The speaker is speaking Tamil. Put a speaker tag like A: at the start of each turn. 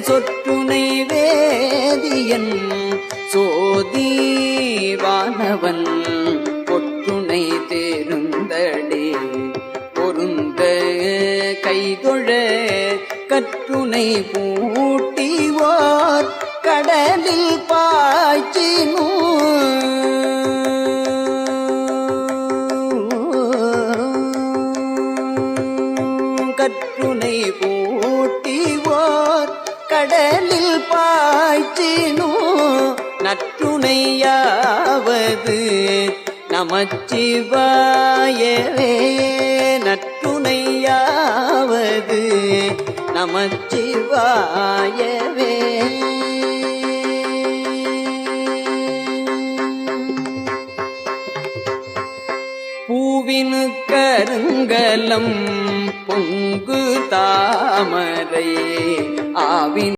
A: சொற்றுனை வேதியன் சோதி வானவன் பொற்றுனை தேருந்தடே. பொருந்த கைதொழ கற்றுனை பூட்டிவார் கடலில் பாய்ச்சினூ கற்றுனை பூட்டி கடலில் பாய்ச்சினோ? நற்றுணையாவது நமச்சிவாயவே. நற்றுணையாவது நமச்சிவாயவே. பூவினு கருங்கலம் பொங்கு தாமரை ஆவின்